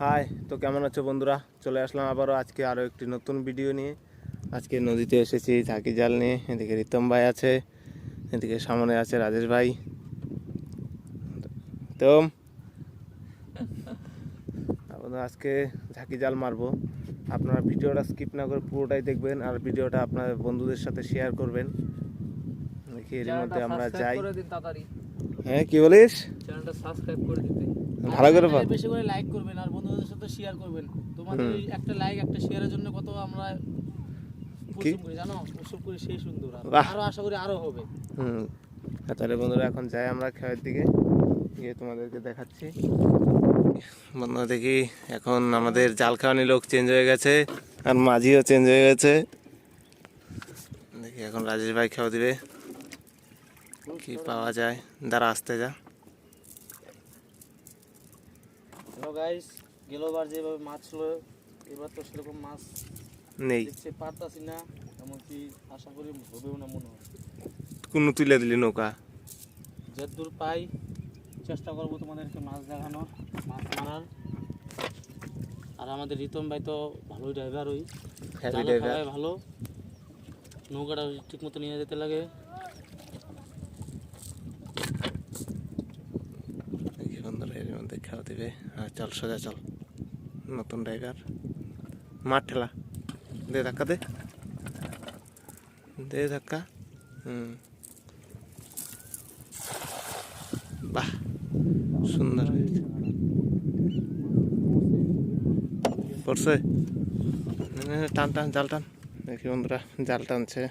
High তো কেমন আছো বন্ধুরা? চলে আসলাম আবারও আজকে আরও একটি নতুন ভিডিও নিয়ে। আজকে নদীতে এসেছি ঝাঁকি জাল নিয়ে। এদিকে রিতম ভাই আছে এদিকে সামনে আছে রাজেশ ভাই। তো আজকে ঝাঁকি জাল মারবো। আপনারা ভিডিওটা স্কিপ না করে পুরোটাই দেখবেন আর ভিডিওটা আপনার বন্ধুদের সাথে শেয়ার করবেন। দেখি এর মধ্যে আমরা যাই। হ্যাঁ কি বলিস? চ্যানেলটা সাবস্ক্রাইব করে দিতে। ভালো করে বল বেশি করে লাইক করবেন আর বন্ধুদের সাথে শেয়ার করবেন। তোমাদের। একটা লাইক একটা শেয়ারের জন্য কত আমরা? জানো? করি সেই সুন্দর। আর। আরও আশা করি আরও হবে। হুম। তাহলে বন্ধুরা এখন যাই আমরা খেয়ের দিকে। গিয়ে তোমাদেরকে দেখাচ্ছি। বন্ধুরা দেখি এখন আমাদের জাল খাওয়ানি লোক চেঞ্জ হয়ে গেছে আর মাঝিও চেঞ্জ হয়ে গেছে। দেখি এখন রাজেশ ভাই খাওয়া দিবে। কি পাওয়া যায়? দাঁড়া আসতে যা হ্যালো গাইস গেলোবার যেভাবে মাছ ছিল এবার তো সেরকম মাছ নেই। দেখতে পারতাছি না এমনকি আশা করি হবেও না মনে হয়। কোনো তুলে দিলি নৌকা? যতদূর পাই চেষ্টা করব তোমাদেরকে মাছ দেখানোর মাছ মারার। আর আমাদের রিতম ভাই তো ভালোই ড্রাইভার ওই। ভালো নৌকাটা ঠিক মতো নিয়ে যেতে লাগে দেখি বন্ধুরা এর মধ্যে খাওয়া দিবে। হ্যাঁ চল সোজা চল। নতুন ড্রাইভার। মাঠ ঠেলা। দে ধাক্কা দে। দে ধাক্কা। হুম। বাহ, সুন্দর হয়েছে। পড়ছে? টান টান, জাল টান। দেখি বন্ধুরা, জাল টানছে।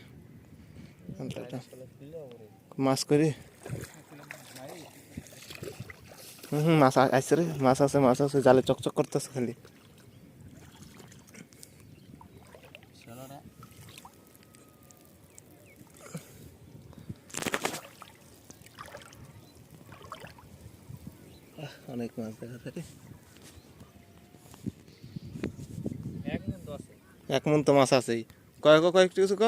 মাছ করি? হুম হুম, মাছ আসছে রে মাছ আছে মাছ আছে জালে চকচক করতেছে খালি। অনেক মাছ দেখা যায় রে। এক মন তো মাছ আছেই। কয় ক কয়েকটু কিছু ক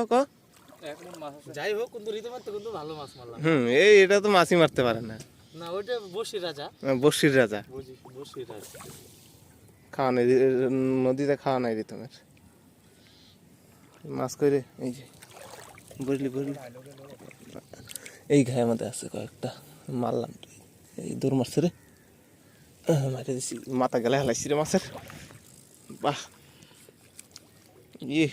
যাই হোক কিন্তু ভালো মাছ মারলাম। হুম এই এটা তো মাছই মারতে পারে না। না ওইটা বসি রাজা। আহ, বর্ষির রাজা। বুঝি বসি রাজা। খাওয়া নেই নদীতে খাওয়া নাই রিতমের মাছ করে এই যে বুঝলি বুঝলি। এই ঘায়ের মধ্যে আছে কয়েকটা মারলাম। এই দূর মারছে রে। মারে দিছি। মাথা গেলে হেলাইছি রে মাছের। বাহ। ইয়ে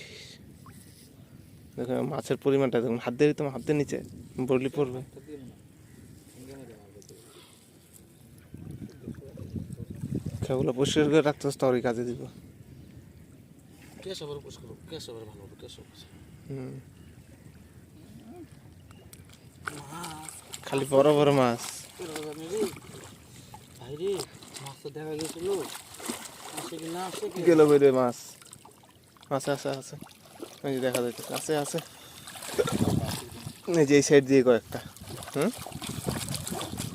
দেখো মাছের পরিমাণটা দেখুন হাত দিয়ে তোমার হাত দিয়ে নিচে। বললি পড়বে। খেয়াগুলো পরিষ্কার করে রাখতে হবে তরই কাজে দিব। কেশবের উপোস কেশবের ভালো হবে কেশব হুম। খালি বড় বড় মাছ। ভাই রে মাছ তো দেখা গেছিল আসে কি না আসে কি গেল বেরে মাছ। আছে আছে আছে। এই দেখা যাচ্ছে আছে আছে। এই যে এই সাইড দিয়ে কয়েকটা হুম?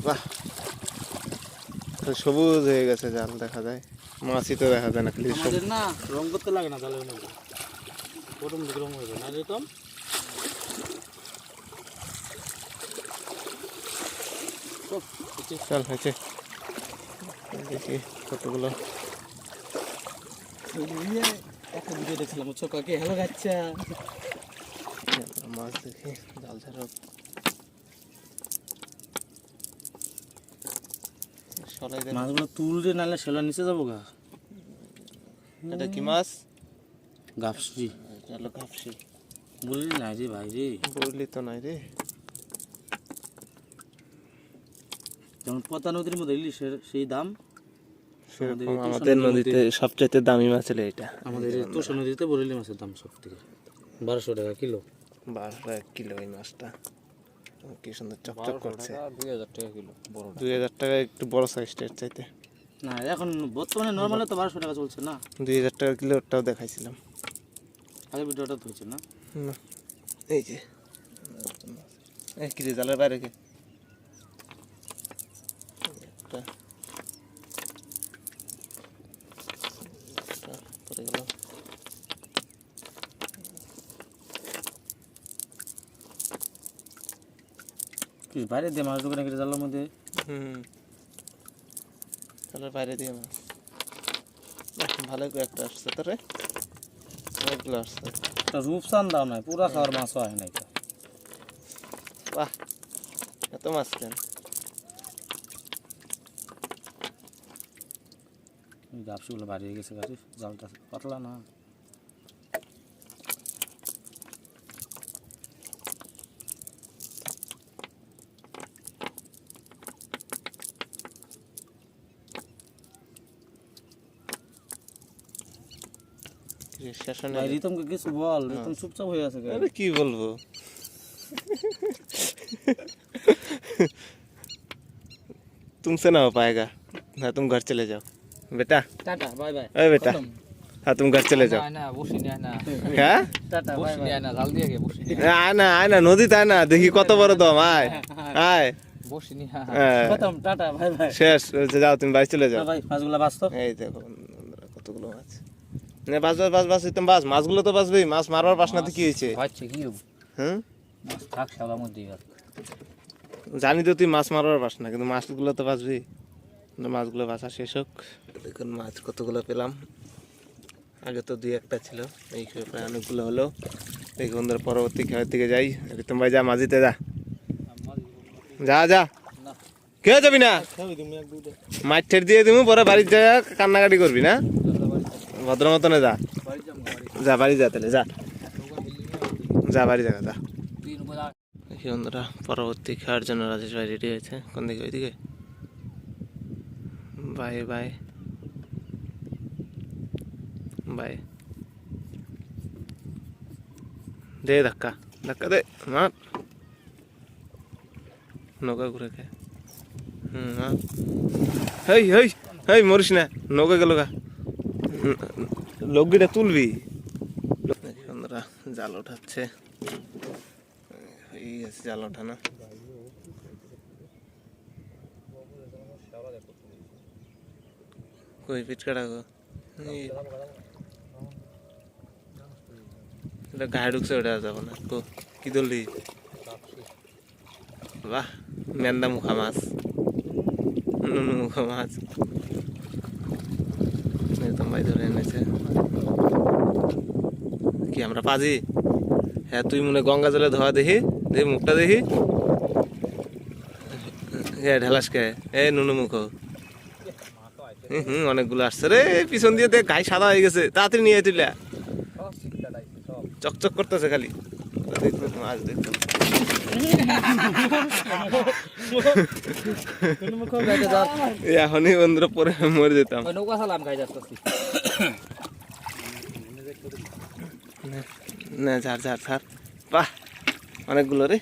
বাহ। সবুজ হয়ে গেছে জাল দেখা যায়। মাছই তো দেখা যায় না খালি না রং করতে লাগে না জালের মধ্যে। অটোমেটিক রং হয়ে যায়। না ওহ, চল হয়েছে। দেখি কতগুলো। ইয়ে, একটা ভিডিও দেখছিলাম কাকে হ্যালো গাচ্চা মাছ দেখি জাল ছাড়া মাছগুলো তুললে নাহলে নিচে যাব গা। এটা কি মাছ? গাপসি এটা হলো কাপসি বললি না রে ভাই রে। বললি তো নাই রে। যেমন পতা নদীর মধ্যে ইলিশের সেই দাম? আমাদের নদীতে সবচাইতে দামি মাছ হলো এটা। আমাদের তোষা নদীতে বরেলি মাছের দাম সব থেকে বারোশো টাকা কিলো। বারো টাকা কিলো এই মাছটা। কি সুন্দর চকচক করছে। দুই হাজার টাকা কিলো বড় দুই হাজার টাকা একটু বড় সাইজটার চাইতে। না এখন বর্তমানে নর্মালে তো বারোশো টাকা চলছে না। দুই হাজার টাকা কিলো ওটাও দেখাইছিলাম। আগে ভিডিওটা না? না এই যে। এই কি রে জালের বাইরে কে একটা একটা পড়ে গেল বাইরে দিয়ে মাছ ঢুকে নাকি জালের মধ্যে? হুম। বাইরে দিয়ে মাছ। ভালোই করে একটা আসছে তো রে। অনেকগুলো আসছে। একটা রূপসান দাও নাই পুরা খাওয়ার মাছও হয় নাই বাহ এত মাছ কেন? গাপসিগুলো বাড়িয়ে গেছে গাড়ি জালটা পাতলা না। শেষনে ভাই রিতমকে কিছু বল রিতম চুপচাপ হয়ে আছে কেন? আরে কি বলবো तुमसे ना हो पाएगा हाँ तुम घर चले जाओ बेटा টাটা বাই বাই अरे बेटा हाँ तुम घर चले जाओ না বসি নিয়ে না क्या টাটা বাই বসি বাই নিয়ে না জাল দিয়ে গে বসি নিয়ে আয় না আয় না নদীতে আয় না দেখি কত বড় দম আয় আয় বসি নিয়ে হ্যাঁ, খতম টাটা বাই বাই শেষ বলছে, যাও তুমি বাড়ি চলে যাও ভাই মাছগুলো বাঁচতো এই দেখো বন্ধুরা, কতগুলো মাছ না বাস বাস বাস বাস একদম বাস। মাছগুলো তো বাসবেই মাছ মারবার বাস না তো কি হয়েছে কি? হুম? মাছ থাক মধ্যে জানি তো তুই মাছ মারবার পাস না কিন্তু মাছগুলো তো বাঁচবি কিন্তু মাছগুলো বাঁচা শেষ হোক। দেখুন মাছ কতগুলো পেলাম। আগে তো দুই একটা ছিল। এই প্রায় অনেকগুলো হলো। দেখি বন্ধুরা পরবর্তী খেলার দিকে যাই। রিতম ভাই যা মাঝিতে যা। যা যা। কে যাবি না? মাছ ঠের দিয়ে দিমু পরে বাড়ির যা কান্নাকাটি করবি না। ভদ্র মতনে যা। যা, বাড়ি যা তাহলে, যা। যা, বাড়ি যা যা। দেখি বন্ধুরা, পরবর্তী খেলার জন্য রাজেশ ভাই রেডি হয়েছে। কোন দিকে? ওইদিকে বাই বাই। বাই। দে ধাক্কা ধাক্কা দে, মার। নৌকা ঘুরে খায় হুম, মার। হেই হেই হেই, মরিস না। নৌকা গেল গা। লোকগিটা তুলবি? বন্ধুরা জাল ওঠাচ্ছে। এই আছে জাল ওঠানো। কই পিচকাটা গো। এটা গায়ে ঢুকছে, ওটা যাব না। কো, কি ধরলি বাহ মেন্দা মুখা মাছ। নুনু মুখা মাছ। ভাই ধরে এনেছে। কি আমরা পাজি? হ্যাঁ তুই মনে গঙ্গা জলে ধোয়া দেখি দেখি মুখটা দেখি। হ্যাঁ ঢেলাস কে? এ নুনু মুখ। হুম অনেকগুলো আসছে রে। পিছন দিয়ে দেখ গায়ে সাদা হয়ে গেছে। তাড়াতাড়ি নিয়ে তুইলা। চকচক করতেছে খালি। মাছ এই এখনই বন্ধুরা পরে মরে যেতাম। না, ঝাড় ঝাড় ঝাড়। বাহ, অনেকগুলো রে।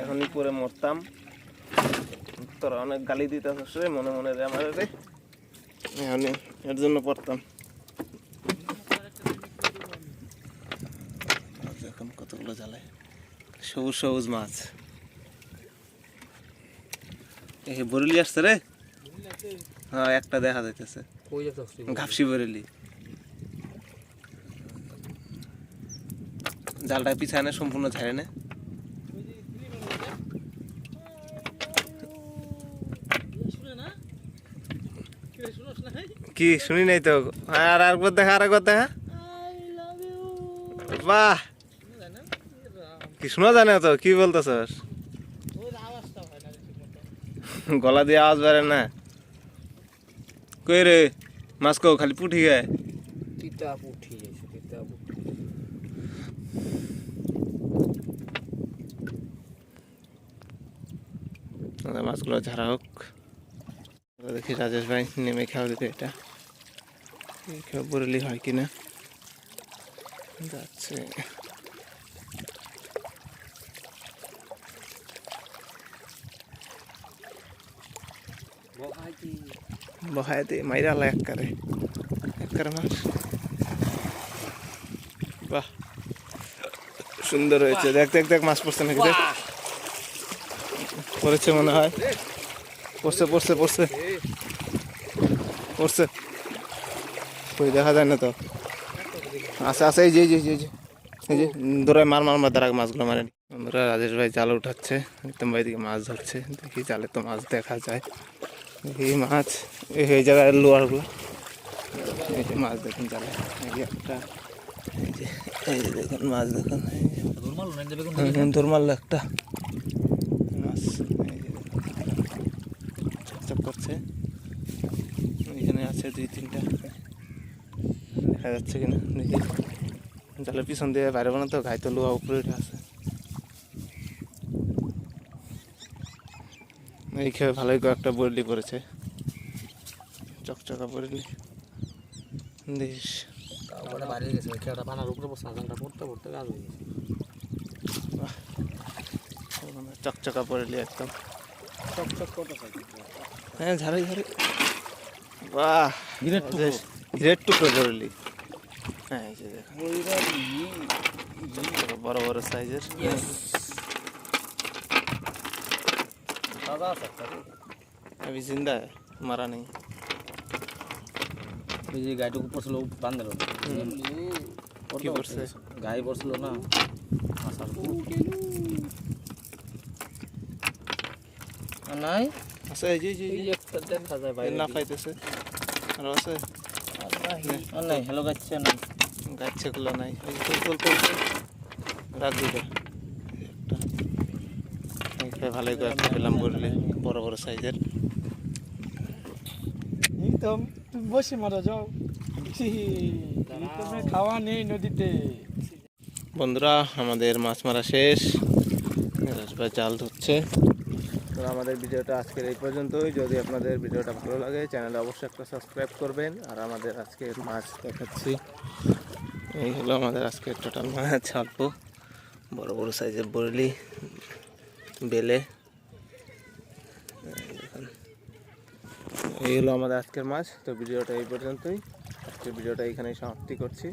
এখনই পরে মরতাম। তোরা অনেক গালি দিতে রে, মনে মনে রে আমার রে। এখনই এর জন্য পড়তাম। কতগুলো জ্বালায়। সবুজ সবুজ মাছ। এই বরলি আসছে রে? হ্যাঁ একটা দেখা যাইতেছে। ঘাপসি বরেলি। জালটা পিছানে সম্পূর্ণ ছাড়ে না। কি শুনি নাই তো? আর আরেকবার দেখা আরেকবার দেখা। বাহ! কি শোনা যায় না তো কি বলতেছস? গলা দিয়ে আওয়াজ বেড়ে না। কই রে? মাছ কো খালি পুঠি গায়। তিতা যাইছে তিতা উঠি আমাদের মাছগুলো ঝাড়া হোক। দেখি রাজেশ ভাই নেমে খেয়াল দিতে এটা। এই খেয়া বরলি হয় কিনা? যাচ্ছে। বহায় দে মাইরা আলা এককারে এককারে মাছ বাহ। সুন্দর হয়েছে। দেখ দেখ দেখ, মাছ পড়ছে নাকি, দেখ। পড়েছে মনে হয়। পড়ছে পড়ছে পড়ছে। পড়ছে। কই, দেখা যায় না তো? আছে আছে, এই যে এই যে এই যে ধরে মার মার মার দ্বারা মাছগুলো মারেনি। বন্ধুরা, রাজেশ ভাই জাল উঠাচ্ছে। একদম ভাই দিকে মাছ ধরছে। দেখি জালে তো মাছ দেখা যায়। দেখি মাছ, এই এই জায়গায় লোয়ারগুলো, এই যে মাছ দেখুন জালে এই একটা, এই যে, এই দেখুন মাছ দেখুন। এই দুর্মাল একটা মাছ। এই চকচক করছে। এখানে আছে দুই, তিনটা। দেখা যাচ্ছে কিনা, দেখি। জালের পিছন দিয়ে বাইরে বানা তো ঘাইতে লোহা উপরে আছে। এই খেয়ে ভালোই কয়েকটা বরলি পড়েছে চকচকা বরলি দেশ চকচকা বরলি একদম। চকচক হ্যাঁ ঝাড়ি ঝাড়ি। বাহ হিরের টুকরো। ধরলি হ্যাঁ বড় বড় সাইজের। দাদা আছে একটা রে। अभी जिंदा है मरा नहीं ওই যে গাড়িটুকু পড়ছিল বান্ধব কি করছে গায়ে পড়ছিল না মাছার নাই আছে এই যে এই যে, এই এই যে একটা দেখা যায় এর বাইরে না পাইতেছে আর আছে আর নাই হ্যালো গাচ্ছে নাই গাছ গুলো নাই এই যে তুল তুল তুল রাখ দুটো একটা এইটা ভালোই কয়েকটা পেলাম বললে বড় বড় সাইজের। একদম তুমি বসে মারা যাও। তুমি খাওয়া নেই নদীতে। বন্ধুরা আমাদের মাছ মারা শেষ। রাজভাই জাল ধরছে। তো আমাদের ভিডিওটা আজকের এই পর্যন্তই। যদি আপনাদের ভিডিওটা ভালো লাগে চ্যানেলে অবশ্যই একটা সাবস্ক্রাইব করবেন। আর আমাদের আজকের মাছ দেখাচ্ছি। এই হলো আমাদের আজকের টোটাল মাছ। অল্প বড় বড় সাইজের বরলি বেলে। এই হলো আমাদের আজকের মাছ। তো ভিডিওটা এই পর্যন্তই। আজকের ভিডিওটা এখানেই সমাপ্তি করছি।